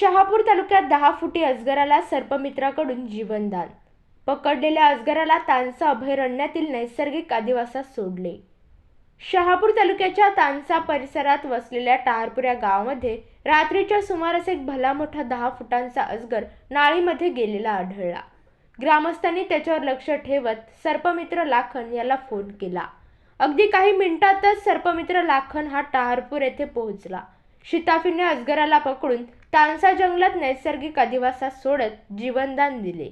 शहापूर तालुक्यात दहा फुटी अजगराला सर्पमित्राकडून जीवनदान. पकडलेल्या अजगराला तानसा अभयारण्यातील नैसर्गिक आदिवासात सोडले. शहापूर तालुक्याच्या तानसा परिसरात वसलेल्या टहारपूर या गावामध्ये रात्रीच्या सुमारास एक भला मोठा दहा फुटांचा अजगर नाळीमध्ये गेलेला आढळला. ग्रामस्थांनी त्याच्यावर लक्ष ठेवत सर्पमित्र लाखन याला फोन केला. अगदी काही मिनिटातच सर्पमित्र लाखन हा टहारपूर येथे पोहोचला. शिताफीने अजगराला पकडून तानसा जंगलात नैसर्गिक अधिवासात सोडत जीवनदान दिले.